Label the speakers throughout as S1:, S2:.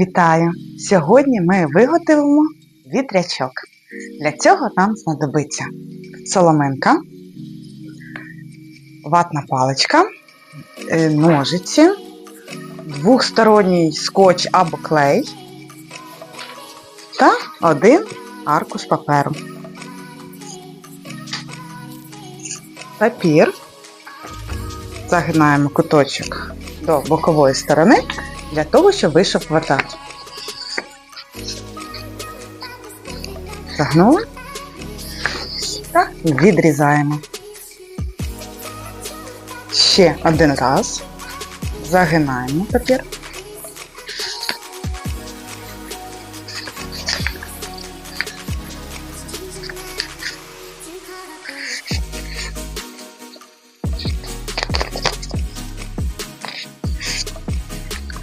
S1: Вітаю! Сьогодні ми виготовимо вітрячок. Для цього нам знадобиться соломинка, ватна паличка, е, ножиці, двохсторонній скотч або клей та один аркуш паперу. Папір загинаємо куточок до бокової сторони для того, щоб вийшов квадрат. Загнули та відрізаємо. Ще один раз загинаємо папір.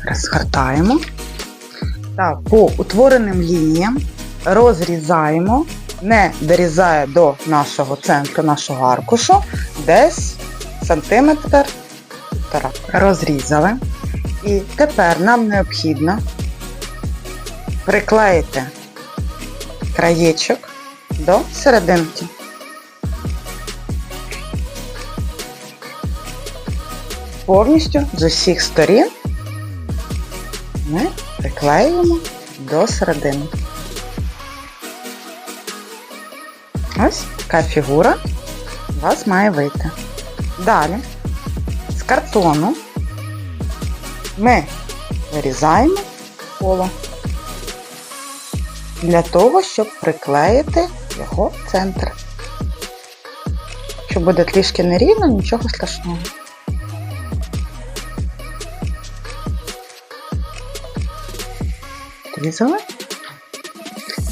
S1: Розгортаємо та по утвореним лініям розрізаємо, не дорізає до нашого центру нашого аркушу, десь сантиметр. Розрізали. І тепер нам необхідно приклеїти краєчок до серединки. Повністю з усіх сторін ми приклеюємо до середини. Ось така фігура у вас має вийти. Далі з картону ми вирізаємо коло для того, щоб приклеїти його центр. Якщо буде трішки нерівно, нічого страшного. Відрізали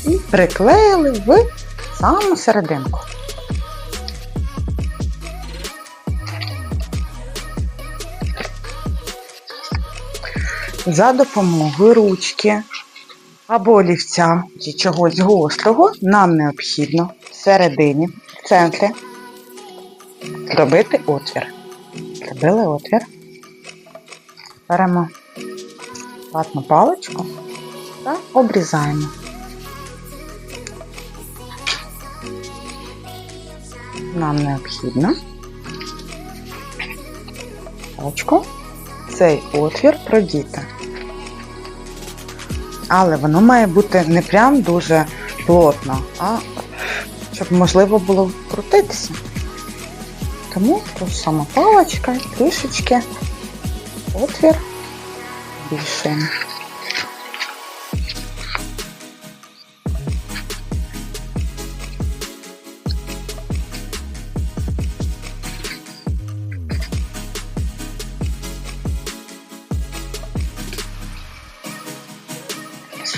S1: і приклеїли в саму серединку. За допомогою ручки або олівця чи чогось гострого нам необхідно всередині, в центрі, робити отвір. Зробили отвір. Беремо ватну паличку та обрізаємо. Нам необхідно паличку цей отвір продіти. Але воно має бути не прям дуже плотно, а щоб можливо було крутитися. Тому ж сама паличка, трішечки отвір збільшуємо.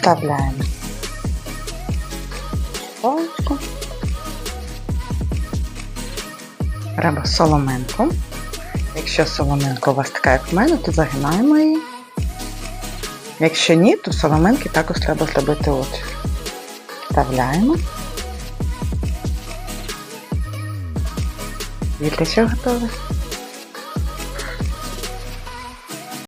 S1: Вставляємо паличку. Треба соломинку. Якщо соломинка у вас така, як в мене, то загинаємо її. Якщо ні, то соломинки також треба зробити отвір. Вставляємо. Вітрячок готовий.